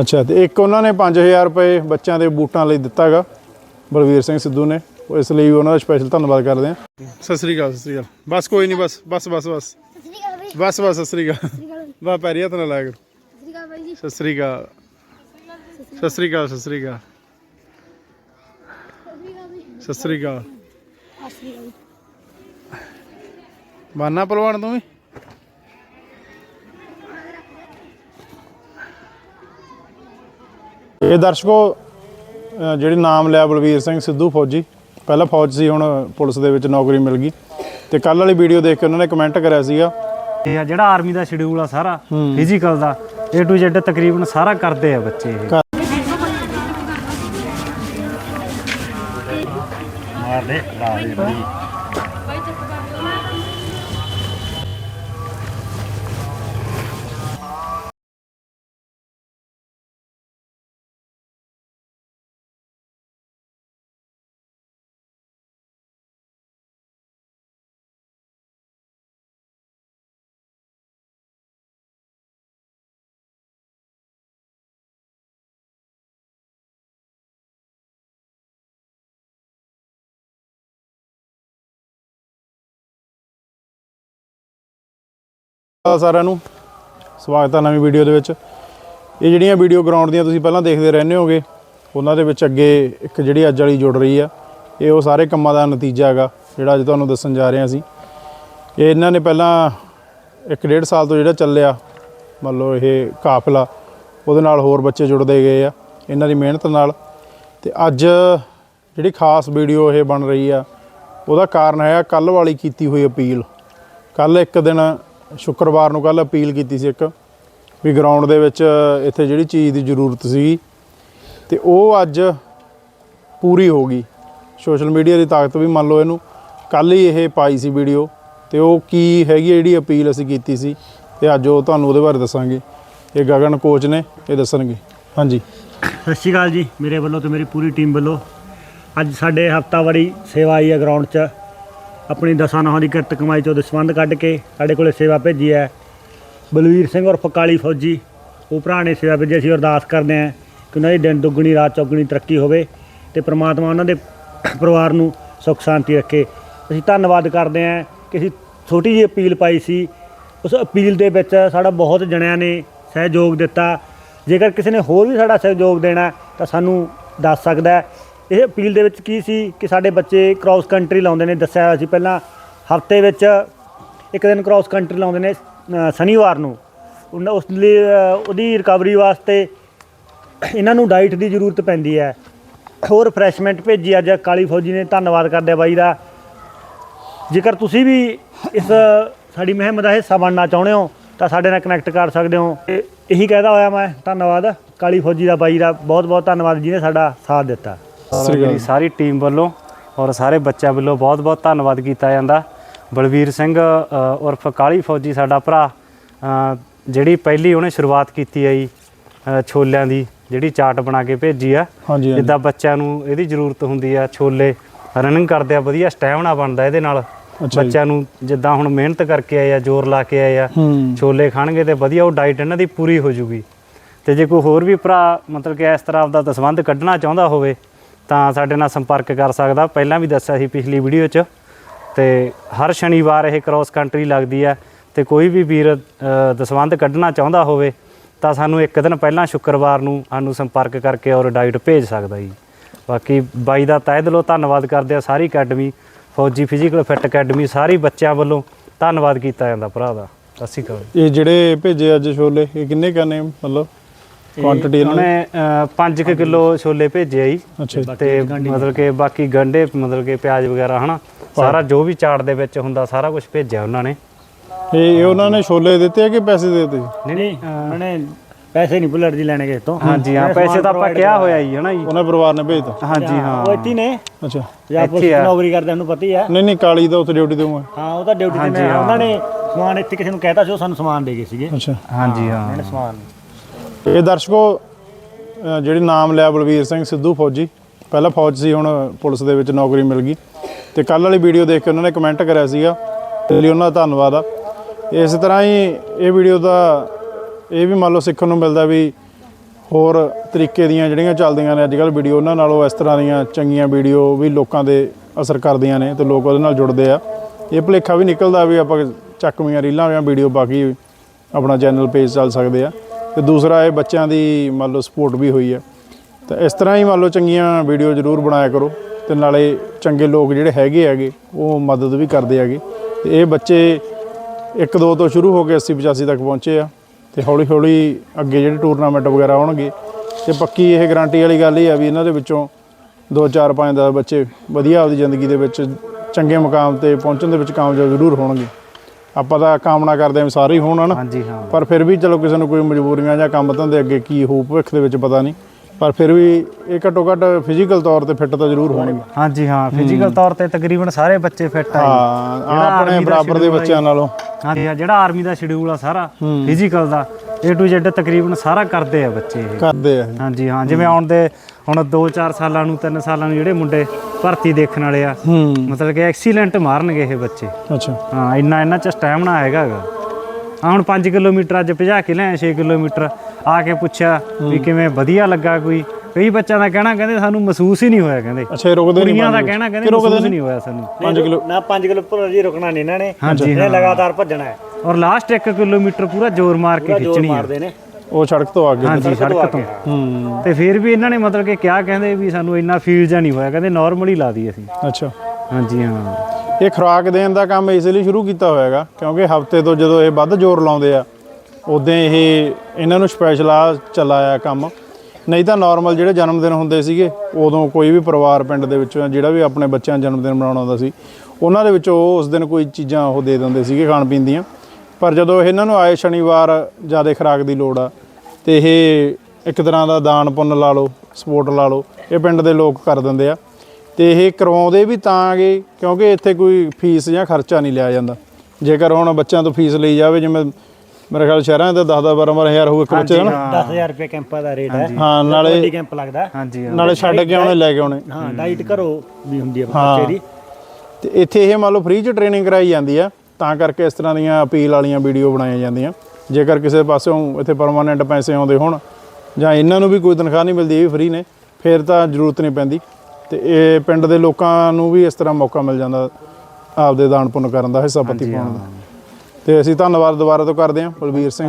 ਅੱਛਾ, ਤੇ ਇੱਕ ਉਹਨਾਂ ਨੇ 5000 ਰੁਪਏ ਬੱਚਿਆਂ ਦੇ ਬੂਟਾਂ ਲਈ ਦਿੱਤਾਗਾ, ਬਲਵੀਰ ਸਿੰਘ ਸਿੱਧੂ ਨੇ। ਉਹ ਇਸ ਲਈ ਉਹਨਾਂ ਦਾ ਸਪੈਸ਼ਲ ਧੰਨਵਾਦ ਕਰਦੇ ਹਾਂ ਸਤਿ ਸ੍ਰੀ ਅਕਾਲ, ਸਤਿ ਸ੍ਰੀ ਅਕਾਲ। ਬਸ ਕੋਈ ਨਹੀਂ, ਬਸ ਬਸ ਬਸ ਬਸ। ਬਸ ਬਸ, ਸਤਿ ਸ੍ਰੀ ਅਕਾਲ। ਸਤਿ ਵਾ ਪੈਰੀ ਹੱਥ ਨਾ ਲਾਇਆ ਕਰੋ ਸਤਿ ਸ਼੍ਰੀ ਅਕਾਲ। ਸਤਿ ਸ੍ਰੀ ਅਕਾਲ, ਸਤਿ ਸ੍ਰੀ ਅਕਾਲ। ਸਤਿ ਸ੍ਰੀ ਅਕਾਲ। ਸਤਿ ਬਾਨਾ ਪਹਿਲਵਾਨ ਤੂੰ ਵੀ? ਇਹ ਦਰਸ਼ਕੋ ਜਿਹੜੀ ਨਾਮ ਲਿਆ ਬਲਵੀਰ ਸਿੰਘ ਸਿੱਧੂ ਫੌਜੀ ਪਹਿਲਾਂ ਫੌਜ ਸੀ ਹੁਣ ਪੁਲਿਸ ਦੇ ਵਿੱਚ ਨੌਕਰੀ ਮਿਲ ਗਈ। ਤੇ ਕੱਲ ਵਾਲੀ ਵੀਡੀਓ ਦੇਖ ਕੇ ਉਹਨਾਂ ਨੇ ਕਮੈਂਟ ਕਰਿਆ ਸੀਗਾ। ਇਹ ਆ ਜਿਹੜਾ ਆਰਮੀ ਦਾ ਸ਼ਡਿਊਲ ਆ ਸਾਰਾ ਫਿਜ਼ੀਕਲ ਦਾ A to Z ਤਕਰੀਬਨ ਸਾਰਾ ਕਰਦੇ ਆ ਬੱਚੇ ਇਹ। ਕਰ- ਮਾਰ ਦੇ ਲਾ ਦੇ ਬਈ। ਸਾਰਿਆਂ ਨੂੰ। ਸਵਾਗਤ ਹੈ ਨਵੀਂ ਵੀਡੀਓ ਦੇ ਵਿੱਚ। ਇਹ ਜਿਹੜੀਆਂ ਵੀਡੀਓ ਗਰਾਊਂਡ ਦੀਆਂ ਤੁਸੀਂ ਪਹਿਲਾਂ ਦੇਖਦੇ ਰਹਿੰਦੇ ਹੋਗੇ, ਉਹਨਾਂ ਦੇ ਵਿੱਚ ਅੱਗੇ ਇੱਕ ਜਿਹੜੀ ਅੱਜ ਵਾਲੀ ਜੁੜ ਰਹੀ ਆ, ਇਹ ਉਹ ਸਾਰੇ ਕੰਮਾਂ ਦਾ ਨਤੀਜਾ ਹੈਗਾ, ਜਿਹੜਾ ਅੱਜ ਤੁਹਾਨੂੰ ਦੱਸਣ ਜਾ ਰਹੇ ਹਾਂ ਅਸੀਂ। ਇਹ ਇਹਨਾਂ ਨੇ ਪਹਿਲਾਂ ਇੱਕ ਡੇਢ ਸਾਲ ਤੋਂ ਜਿਹੜਾ ਚੱਲਿਆ, ਮੰਨ ਲਓ ਇਹ ਕਾਫਲਾ, ਉਹਦੇ ਨਾਲ ਹੋਰ ਬੱਚੇ ਜੁੜਦੇ ਗਏ ਆ, ਇਹਨਾਂ ਦੀ ਮਿਹਨਤ ਨਾਲ। ਤੇ ਅੱਜ ਜਿਹੜੀ ਖਾਸ ਵੀਡੀਓ ਇਹ ਬਣ ਰਹੀ ਆ, ਉਹਦਾ ਕਾਰਨ ਹੈ ਕੱਲ ਵਾਲੀ ਕੀਤੀ ਹੋਈ ਅਪੀਲ। ਕੱਲ ਇੱਕ ਦਿਨ ਸ਼ੁੱਕਰਵਾਰ ਨੂੰ ਕੱਲ ਅਪੀਲ ਕੀਤੀ ਸੀ ਇੱਕ ਵੀ ਗਰਾਊਂਡ ਦੇ ਵਿੱਚ ਇੱਥੇ ਜਿਹੜੀ ਚੀਜ਼ ਦੀ ਜ਼ਰੂਰਤ ਸੀਗੀ ਤੇ ਉਹ ਅੱਜ ਪੂਰੀ ਹੋ ਗਈ। ਸੋਸ਼ਲ ਮੀਡੀਆ ਦੀ ਤਾਕਤ ਵੀ ਮੰਨ ਲਓ ਇਹਨੂੰ ਕੱਲ ਹੀ ਇਹ ਪਾਈ ਸੀ ਵੀਡੀਓ ਤੇ ਉਹ ਕੀ ਹੈਗੀ ਜਿਹੜੀ ਅਪੀਲ ਅਸੀਂ ਕੀਤੀ ਸੀ ਤੇ ਅੱਜ ਉਹ ਤੁਹਾਨੂੰ ਉਹਦੇ ਬਾਰੇ ਦੱਸਾਂਗੇ। ਇਹ ਗਗਨ ਕੋਚ ਨੇ, ਇਹ ਦੱਸਣਗੇ। ਹਾਂਜੀ। ਸਤਿ ਸ਼੍ਰੀ ਅਕਾਲ ਜੀ, ਮੇਰੇ ਵੱਲੋਂ ਤੇ ਮੇਰੀ ਪੂਰੀ ਟੀਮ ਵੱਲੋਂ। ਅੱਜ ਸਾਡੇ ਹਫਤਾਵਾਰੀ ਸੇਵਾ ਆਈ ਹੈ ਗਰਾਊਂਡ 'ਚ। ਆਪਣੀ ਦਸਾਂ ਨੌਹਾਂ ਦੀ ਕਿਰਤ ਕਮਾਈ ਚੋਂ ਦਸਵੰਦ ਕੱਢ ਕੇ ਸਾਡੇ ਕੋਲੇ ਸੇਵਾ ਭੇਜੀ ਹੈ। ਬਲਵੀਰ ਸਿੰਘ ਔਰ ਫਕਾਲੀ ਫੌਜੀ, ਉਹ ਭਰਾ ਨੇ ਸੇਵਾ ਭੇਜੀ, ਅਸੀਂ ਅਰਦਾਸ ਕਰਦੇ ਹਾਂ ਕਿ ਉਹਨਾਂ ਦੀ ਦਿਨ ਦੁੱਗਣੀ, ਰਾਤ ਚੌਗਣੀ ਤਰੱਕੀ ਹੋਵੇ ਤੇ ਪ੍ਰਮਾਤਮਾ ਉਹਨਾਂ ਦੇ ਪਰਿਵਾਰ ਨੂੰ ਸੁੱਖ, ਸ਼ਾਂਤੀ ਰੱਖੇ। ਅਸੀਂ ਧੰਨਵਾਦ ਕਰਦੇ ਹਾਂ ਕਿ ਅਸੀਂ ਛੋਟੀ ਜਿਹੀ ਅਪੀਲ ਪਾਈ ਸੀ। ਉਸ ਅਪੀਲ ਦੇ ਵਿੱਚ ਸਾਡਾ ਬਹੁਤ ਜਣਿਆਂ ਨੇ ਸਹਿਯੋਗ ਦਿੱਤਾ। ਜੇਕਰ ਕਿਸੇ ਨੇ ਹੋਰ ਵੀ ਸਾਡਾ ਸਹਿਯੋਗ ਦੇਣਾ ਤਾਂ ਸਾਨੂੰ ਦੱਸ ਸਕਦਾ ਇਹ ਅਪੀਲ ਦੇ ਵਿੱਚ ਕੀ ਸੀ ਕਿ ਸਾਡੇ ਬੱਚੇ ਕ੍ਰਾਸ ਕੰਟਰੀ ਲਾਉਂਦੇ ਨੇ, ਦੱਸਿਆ ਹੋਇਆ ਸੀ ਪਹਿਲਾਂ ਹਫ਼ਤੇ ਵਿੱਚ ਇੱਕ ਦਿਨ ਕ੍ਰਾਸ ਕੰਟਰੀ ਲਾਉਂਦੇ ਨੇ ਸ਼ਨੀਵਾਰ ਨੂੰ। ਉਹਨਾਂ- ਉਸ ਲਈ ਉਹਦੀ ਰਿਕਵਰੀ ਵਾਸਤੇ ਇਹਨਾਂ ਨੂੰ ਡਾਈਟ ਦੀ ਜ਼ਰੂਰਤ ਪੈਂਦੀ ਹੈ। ਹੋਰ ਰਿਫਰੈਸ਼ਮੈਂਟ ਭੇਜੀ ਅੱਜ ਕਾਲੀ ਫੌਜੀ ਨੇ, ਧੰਨਵਾਦ ਕਰਦੇ ਬਾਈ ਦਾ। ਜੇਕਰ ਤੁਸੀਂ ਵੀ ਇਸ ਸਾਡੀ ਮੁਹਿੰਮ ਦਾ ਹਿੱਸਾ ਬਣਨਾ ਚਾਹੁੰਦੇ ਹੋ, ਤਾਂ ਸਾਡੇ ਨਾਲ ਕਨੈਕਟ ਕਰ ਸਕਦੇ ਹੋ। ਤੇ ਇਹੀ ਕਹਿਦਾ ਹੋਇਆ ਮੈਂ, ਧੰਨਵਾਦ। ਕਾਲੀ ਫੌਜੀ ਦਾ ਬਾਈ ਦਾ ਬਹੁਤ ਬਹੁਤ ਧੰਨਵਾਦ, ਜਿਹਨੇ ਸਾਡਾ ਸਾਥ ਦਿੱਤਾ। ਮੇਰੀ ਸਾਰੀ ਟੀਮ ਵੱਲੋਂ ਔਰ ਸਾਰੇ ਬੱਚਿਆਂ ਵੱਲੋਂ ਬਹੁਤ ਬਹੁਤ ਧੰਨਵਾਦ ਕੀਤਾ ਜਾਂਦਾ। ਬਲਵੀਰ ਸਿੰਘ ਉਰਫ ਕਾਲੀ ਫੌਜੀ ਸਾਡਾ ਭਰਾ ਜਿਹੜੀ ਪਹਿਲੀ ਉਹਨੇ ਸ਼ੁਰੂਆਤ ਕੀਤੀ ਹੈ ਜੀ ਛੋਲਿਆਂ ਦੀ ਜਿਹੜੀ ਚਾਟ ਬਣਾ ਕੇ ਭੇਜੀ ਆ। ਜਿੱਦਾਂ ਬੱਚਿਆਂ ਨੂੰ ਇਹਦੀ ਜ਼ਰੂਰਤ ਹੁੰਦੀ ਆ ਛੋਲੇ ਰਨਿੰਗ ਕਰਦੇ ਆ ਵਧੀਆ ਸਟੈਮਿਨਾ ਬਣਦਾ ਇਹਦੇ ਨਾਲ। ਬੱਚਿਆਂ ਨੂੰ ਜਿੱਦਾਂ ਹੁਣ ਮਿਹਨਤ ਕਰਕੇ ਆਏ ਆ ਜ਼ੋਰ ਲਾ ਕੇ ਆਏ ਆ ਛੋਲੇ ਖਾਣਗੇ ਤੇ ਵਧੀਆ ਉਹ ਡਾਈਟ ਇਹਨਾਂ ਦੀ ਪੂਰੀ ਹੋ ਜੂਗੀ। ਤੇ ਜੇ ਕੋਈ ਹੋਰ ਵੀ ਭਰਾ ਮਤਲਬ ਕਿ ਇਸ ਤਰ੍ਹਾਂ ਆਪਦਾ ਦਸਵੰਧ ਕੱਢਣਾ ਚਾਹੁੰਦਾ ਹੋਵੇ ਤਾਂ ਸਾਡੇ ਨਾਲ ਸੰਪਰਕ ਕਰ ਸਕਦਾ। ਪਹਿਲਾਂ ਵੀ ਦੱਸਿਆ ਸੀ ਪਿਛਲੀ ਵੀਡੀਓ 'ਚ ਤੇ ਹਰ ਸ਼ਨੀਵਾਰ ਇਹ ਕ੍ਰਾਸ ਕੰਟਰੀ ਲੱਗਦੀ ਹੈ ਤੇ ਕੋਈ ਵੀ ਵੀਰ ਅ, ਦਸਵੰਧ ਕੱਢਣਾ ਚਾਹੁੰਦਾ ਹੋਵੇ ਤਾਂ ਸਾਨੂੰ ਇੱਕ ਦਿਨ ਪਹਿਲਾਂ ਸ਼ੁੱਕਰਵਾਰ ਨੂੰ ਸਾਨੂੰ ਸੰਪਰਕ ਕਰਕੇ ਔਰ ਡਾਈਟ ਭੇਜ ਸਕਦਾ ਜੀ। ਬਾਕੀ ਬਾਈ ਦਾ ਤਹਿ ਦਿਲੋਂ ਧੰਨਵਾਦ ਕਰਦੇ ਆ ਸਾਰੀ academy Fauji physical fit academy ਸਾਰੀ ਬੱਚਿਆਂ ਵੱਲੋਂ ਧੰਨਵਾਦ ਕੀਤਾ ਜਾਂਦਾ ਭਰਾ ਦਾ। ਸਤਿ ਸ਼੍ਰੀ ਅਕਾਲ। ਇਹ ਜਿਹੜੇ ਭੇਜੇ ਅੱਜ ਛੋਲੇ ਇਹ ਕਿੰਨੇ ਕਰਨੇ ਮਤਲਬ ਕੁਆਂਟੀਟੀ ਇਹਨਾਂ? ਨੇ ਉਹਨੇ 5 ਕਿਲੋ ਛੋਲੇ ਭੇਜੇ ਆ ਜੀ। ਤੇ ਮਤਲਬ ਕਿ ਬਾਕੀ ਗੰਡੇ ਮਤਲਬ ਕਿ ਪਿਆਜ਼ ਵਗੈਰਾ ਹਨਾ? ਸਾਰਾ ਜੋ ਵੀ ਚਾਟ ਦੇ ਵਿੱਚ ਹੁੰਦਾ ਸਾਰਾ ਕੁਝ ਭੇਜਿਆ ਉਹਨਾਂ ਨੇ। ਇਹ ਇਹ ਉਹਨਾਂ ਨੇ ਛੋਲੇ ਦਿੱਤੇ ਆ ਕਿ ਪੈਸੇ ਦੇ ਦਿੱਤੇ? ਨਹੀਂ ਨਹੀਂ ਉਹਨਾਂ ਨੇ ਪੈਸੇ ਨਹੀਂ ਬੁਲਟ ਜੀ ਲੈਣੇ ਕਿਸੇ ਤੋਂ। ਹਾਂਜੀ ਹਾਂ ਪੈਸੇ ਤਾਂ ਆਪਾਂ ਕਿਹਾ ਹੋਇਆ ਜੀ ਹਨਾ ਜੀ? ਉਹਨਾਂ ਪਰਿਵਾਰ ਨੇ ਭੇਜਤਾ। ਹਾਂਜੀ ਹਾਂ। ਉਹ ਇੱਥੇ ਨੇ? ਅੱਛਾ। ਜਾਂ ਪੁਲਿਸ ਨੌਕਰੀ ਕਰਦੇ ਉਹਨੂੰ ਪਤਾ ਹੀ ਹੈ ਨਹੀਂ ਨਹੀਂ ਕਾਲੀ ਦਾ ਉੱਥੇ ਡਿਊਟੀ ਤੇ ਹੂੰ ਹਾਂ ਉਹ ਤਾਂ ਡਿਊਟੀ ਤੇ ਨੇ ਉਹਨਾਂ ਨੇ ਸਮਾਨ ਇੱਥੇ ਕਿਸੇ ਨੂੰ ਕਹਿਤਾ ਸੀ ਉਹ ਸਾਨੂੰ ਸਮਾਨ ਦੇ ਗਏ ਸੀਗੇ। ਅੱਛਾ। ਹਾਂਜੀ ਹਾਂ। ਉਹਨੇ ਸਮਾਨ ਇਹ ਦਰਸ਼ਕੋ ਅ, ਜਿਹੜੀ ਨਾਮ ਲਿਆ ਬਲਵੀਰ ਸਿੰਘ ਸਿੱਧੂ ਫੌਜੀ ਪਹਿਲਾਂ ਫੌਜ ਸੀ ਹੁਣ ਪੁਲਿਸ ਦੇ ਵਿੱਚ ਨੌਕਰੀ ਮਿਲ ਗਈ। ਤੇ ਕੱਲ ਵਾਲੀ ਵੀਡੀਓ ਦੇਖ ਕੇ ਉਹਨਾਂ ਨੇ ਕਮੈਂਟ ਕਰਿਆ ਸੀਗਾ ਤੇ ਲਈ ਉਹਨਾਂ ਦਾ ਧੰਨਵਾਦ ਆ। ਇਸ ਤਰ੍ਹਾਂ ਹੀ ਇਹ ਵੀਡੀਓ ਦਾ ਇਹ ਵੀ ਮੰਨ ਲਓ ਸਿੱਖਣ ਨੂੰ ਮਿਲਦਾ ਵੀ ਹੋਰ ਤਰੀਕੇ ਦੀਆਂ ਜਿਹੜੀਆਂ ਚੱਲਦੀਆਂ ਨੇ ਅੱਜ ਕੱਲ੍ਹ ਵੀਡੀਓ ਉਹਨਾਂ ਨਾਲੋਂ ਇਸ ਤਰ੍ਹਾਂ ਦੀਆਂ ਚੰਗੀਆਂ ਵੀਡੀਓ ਵੀ ਲੋਕਾਂ ਦੇ ਅਸਰ ਕਰਦੀਆਂ ਨੇ ਤੇ ਲੋਕ ਉਹਦੇ ਨਾਲ ਜੁੜਦੇ ਆ। ਇਹ ਭੁਲੇਖਾ ਵੀ ਨਿਕਲਦਾ ਵੀ ਆਪਾਂ ਚੱਕਵੀਆਂ ਰੀਲਾਂ ਜਾਂ ਵੀਡੀਓ ਬਾਕੀ ਆਪਣਾ ਚੈਨਲ ਪੇਜ ਚੱਲ ਸਕਦੇ ਆ। ਤੇ ਦੂਸਰਾ ਇਹ ਬੱਚਿਆਂ ਦੀ ਮੰਨ ਲਓ ਸਪੋਰਟ ਵੀ ਹੋਈ ਹੈ। ਤਾਂ ਇਸ ਤਰ੍ਹਾਂ ਹੀ ਮੰਨ ਲਓ ਚੰਗੀਆਂ ਵੀਡੀਓ ਜ਼ਰੂਰ ਬਣਾਇਆ ਕਰੋ ਤੇ ਨਾਲੇ ਚੰਗੇ ਲੋਕ ਜਿਹੜੇ ਹੈਗੇ ਹੈਗੇ, ਉਹ ਮਦਦ ਵੀ ਕਰਦੇ ਹੈਗੇ। ਤੇ ਇਹ ਬੱਚੇ ਇੱਕ ਦੋ ਤੋਂ ਸ਼ੁਰੂ ਹੋ ਕੇ 80 85 ਤੱਕ ਪਹੁੰਚੇ ਆ ਤੇ ਹੌਲੀ ਹੌਲੀ ਅੱਗੇ ਜਿਹੜੇ ਟੂਰਨਾਮੈਂਟ ਵਗੈਰਾ ਆਉਣਗੇ, ਤੇ ਪੱਕੀ ਇਹ ਗਾਰੰਟੀ ਵਾਲੀ ਗੱਲ ਇਹ ਆ ਵੀ ਇਹਨਾਂ ਦੇ ਵਿੱਚੋਂ 2 4 5 10 ਬੱਚੇ ਵਧੀਆ ਆਪਦੀ ਜ਼ਿੰਦਗੀ ਦੇ ਵਿੱਚ ਚੰਗੇ ਮੁਕਾਮ ਤੇ ਪਹੁੰਚਣ ਦੇ ਵਿੱਚ ਕਾਮਯਾਬ ਜ਼ਰੂਰ ਹੋਣਗੇ। ਆਪਾਂ ਤਾਂ ਕਾਮਨਾ ਕਰਦੇ ਹਾਂ ਸਾਰੇ ਹੀ ਹੋਣ ਹਨਾ? ਹਾਂਜੀ ਹਾਂ। ਪਰ ਫਿਰ ਵੀ ਚਲੋ ਕਿਸੇ ਨੂੰ ਕੋਈ ਮਜਬੂਰੀਆਂ ਜਾਂ ਕੰਮ ਧੰਦੇ ਅੱਗੇ ਕੀ ਹੋਊ ਭਵਿੱਖ ਦੇ ਵਿੱਚ ਪਤਾ ਨਹੀਂ। ਪਰ ਫਿਰ ਵੀ ਇਹ ਘੱਟੋ ਘੱਟ ਫਿਜ਼ੀਕਲ ਤੌਰ ਤੇ ਫਿੱਟ ਤਾਂ ਜ਼ਰੂਰ ਹੋਣਗੇ। ਹਾਂਜੀ ਹਾਂ ਫਿਜ਼ੀਕਲ ਤੌਰ ਤੇ ਤਕਰੀਬਨ ਸਾਰੇ ਬੱਚੇ ਫਿੱਟ ਆ। ਹਾਂ ਆਪਣੇ ਬਰਾਬਰ ਦੇ ਬੱਚਿਆਂ ਨਾਲੋਂ। ਹਾਂਜੀ ਜਿਹੜਾ ਆਰਮੀ ਦਾ ਸ਼ਡਿਊਲ ਆ ਸਾਰਾ ਫਿਜ਼ੀਕਲ ਦਾ A to Z ਤਕਰੀਬਨ ਸਾਰਾ ਕਰਦੇ ਆ ਬੱਚੇ ਇਹ। ਕਰਦੇ ਆ। ਹਾਂਜੀ ਹਾਂ ਜਿਵੇਂ ਆਉਣ ਦੇ ਹੁਣ 2-4 ਸਾਲਾਂ ਨੂੰ 3 ਸਾਲਾਂ ਨੂੰ ਜਿਹੜੇ ਮੁੰਡੇ ਭਰਤੀ ਦੇਖਣ ਵਾਲੇ ਆ। ਹੂੰ। ਮਤਲਬ ਕਿ ਐਕਸੀਲੈਂਟ ਮਾਰਨਗੇ ਇਹ ਬੱਚੇ। ਅੱਛਾ। ਹਾਂ ਇੰਨਾ ਇਹਨਾਂ ਚ ਸਟੈਮਨਾ ਹੈਗਾ ਗਾ। ਆ ਹੁਣ 5 ਕਿਲੋਮੀਟਰ ਅੱਜ ਭਜਾ ਕੇ ਲਿਆ 6 ਕਿਲੋਮੀਟਰ। ਆ ਕੇ ਪੁੱਛਿਆ ਵੀ ਕਿਵੇਂ ਵਧੀਆ ਲੱਗਾ ਕੋਈ। ਕਈ ਬੱਚਿਆਂ ਦਾ ਕਹਿਣਾ ਕਹਿੰਦੇ ਸਾਨੂੰ ਮਹਿਸੂਸ ਹੀ ਨਹੀਂ ਹੋਇਆ ਕਹਿੰਦੇ। ਅੱਛਾ ਰੁਕਦੇ ਨਹੀਂ ਕੁੜੀਆਂ ਦਾ ਕਹਿਣਾ ਕਹਿੰਦੇ ਮਹਿਸੂਸ ਨਹੀਂ? ਹੋਇਆ ਸਾਨੂੰ। 5 ਕਿਲੋ। ਨਾ 5 ਕਿਲੋ ਪਰ ਜੀ ਰੁਕਣਾ ਨਹੀਂ ਇਹਨਾਂ ਨੇ। ਹਾਂਜੀ ਲਗਾਤਾਰ ਭੱਜਣਾ ਹੈ। ਔਰ ਲਾਸਟ 1 ਕਿਲੋਮੀਟਰ ਪੂਰਾ ਜ਼ੋਰ ਮਾਰ ਕੇ ਖਿੱਚਣੀ ਆ। ਮਾਰਦੇ ਨੇ। ਉਹ ਸੜਕ ਤੋਂ ਅੱਗੇ ਹਾਂਜੀ ਸੜਕ ਤੋਂ ਹੂੰ। ਤੇ ਫਿਰ ਵੀ ਇਹਨਾਂ ਨੇ ਮਤਲਬ ਕਿ ਕਿਹਾ ਕਹਿੰਦੇ ਵੀ ਸਾਨੂੰ ਇੰਨਾ ਫੀਲ ਜਾਂ ਨਹੀਂ ਹੋਇਆ। ਕਹਿੰਦੇ ਨਾਰਮਲੀ ਲਾ ਦੀ ਅਸੀਂ। ਅੱਛਾ। ਹਾਂਜੀ ਹਾਂ। ਇਹ ਖੁਰਾਕ ਦੇਣ ਦਾ ਕੰਮ ਇਸ ਲਈ ਸ਼ੁਰੂ ਕੀਤਾ ਹੋਇਆਗਾ ਕਿਉਂਕਿ ਹਫ਼ਤੇ ਤੋਂ ਜਦੋਂ ਇਹ ਵੱਧ ਜ਼ੋਰ ਲਾਉਂਦੇ ਆ ਉਦੋਂ ਇਹ ਇਹਨਾਂ ਨੂੰ ਸਪੈਸ਼ਲ ਆ ਚੱਲਾਇਆ ਕੰਮ। ਨਹੀਂ ਤਾਂ ਨਾਰਮਲ ਜਿਹੜੇ ਜਨਮ ਦਿਨ ਹੁੰਦੇ ਸੀਗੇ ਉਦੋਂ ਕੋਈ ਵੀ ਪਰਿਵਾਰ ਪਿੰਡ ਦੇ ਵਿੱਚੋਂ ਜਿਹੜਾ ਵੀ ਆਪਣੇ ਬੱਚਿਆਂ ਦਾ ਜਨਮ ਦਿਨ ਮਨਾਉਣਾ ਹੁੰਦਾ ਸੀ ਉਹਨਾਂ ਦੇ ਵਿੱਚੋਂ ਉਹ ਉਸ ਦਿਨ ਕੋਈ ਚੀਜ਼ਾਂ ਉਹ ਦੇ ਦਿੰਦੇ ਸੀਗੇ ਖਾਣ ਪੀਣ ਦੀਆਂ। ਪਰ ਜਦੋਂ ਇਹਨਾਂ ਨੂੰ ਆਏ ਸ਼ਨੀਵਾਰ ਜ਼ਿਆਦਾ ਖੁਰਾਕ ਦੀ ਲੋੜ ਆ ਤੇ ਇਹ ਇੱਕ ਤਰ੍ਹਾਂ ਦਾ ਦਾਨ ਪੁੰਨ ਲਾ ਲਓ ਸਪੋਰਟ ਲਾ ਲਓ ਇਹ ਪਿੰਡ ਦੇ ਲੋਕ ਕਰ ਦਿੰਦੇ ਆ। ਤੇ ਇਹ ਕਰਵਾਉਂਦੇ ਵੀ ਤਾਂ ਆਗੇ ਕਿਉਂਕਿ ਇੱਥੇ ਕੋਈ ਫੀਸ ਜਾਂ ਖਰਚਾ ਨਹੀਂ ਲਿਆ ਜਾਂਦਾ। ਜੇਕਰ ਹੁਣ ਬੱਚਿਆਂ ਤੋਂ ਫੀਸ ਲਈ ਜਾਵੇ ਜਿਵੇਂ ਮੇਰੇ ਖਿਆਲ ਸ਼ਹਿਰਾਂ ਦਾ 10 10 12 ਹਜ਼ਾਰ ਹੋਊ ਇੱਕ ਬੱਚੇ ਦਾ ਨਾ। 10000 ਰੁਪਏ ਕੈਂਪਾਂ ਦਾ ਰੇਟ ਹੈ। ਹਾਂ ਨਾਲੇ ਵੱਡੀ ਕੈਂਪ ਲੱਗਦਾ। ਹਾਂਜੀ ਹਾਂ। ਨਾਲੇ ਛੱਡ ਕੇ ਆਉਣੇ ਲੈ ਕੇ ਆਉਣੇ। ਹਾਂ ਡਾਈਟ ਕਰੋ ਵੀ ਹੁੰਦੀ ਹਾਂ। ਬੱਚੇ ਦੀ। ਤੇ ਇੱਥੇ ਇਹ ਮੰਨ ਲਓ ਫ੍ਰੀ ਚ ਟ੍ਰੇਨਿੰਗ ਕਰਾਈ ਜਾਂਦੀ ਆ। ਤਾਂ ਕਰਕੇ ਇਸ ਤਰ੍ਹਾਂ ਦੀਆਂ ਅਪੀਲ ਵਾਲੀਆਂ ਵੀਡੀਓ ਬਣਾਈਆਂ ਜਾਂਦੀਆਂ। ਜੇਕਰ ਕਿਸੇ ਪਾਸਿਓਂ ਇੱਥੇ ਪਰਮਾਨੈਂਟ ਪੈਸੇ ਆਉਂਦੇ ਹੋਣ ਜਾਂ ਇਹਨਾਂ ਨੂੰ ਵੀ ਕੋਈ ਤਨਖਾਹ ਨਹੀਂ ਮਿਲਦੀ ਇਹ ਵੀ ਫ੍ਰੀ ਨੇ ਫਿਰ ਤਾਂ ਜ਼ਰੂਰਤ ਨਹੀਂ ਪੈਂਦੀ। ਤੇ ਇਹ ਪਿੰਡ ਦੇ ਲੋਕਾਂ ਨੂੰ ਵੀ ਇਸ ਤਰ੍ਹਾਂ ਮੌਕਾ ਮਿਲ ਜਾਂਦਾ ਆਪਦੇ ਦਾਨ ਪੁੰਨ ਕਰਨ ਦਾ ਹਿੱਸਾ ਪੱਤੀ ਪਾਉਣ ਦਾ। ਤੇ ਅਸੀਂ ਧੰਨਵਾਦ ਦੁਬਾਰਾ ਤੋਂ ਕਰਦੇ ਹਾਂ ਬਲਬੀਰ ਸਿੰਘ।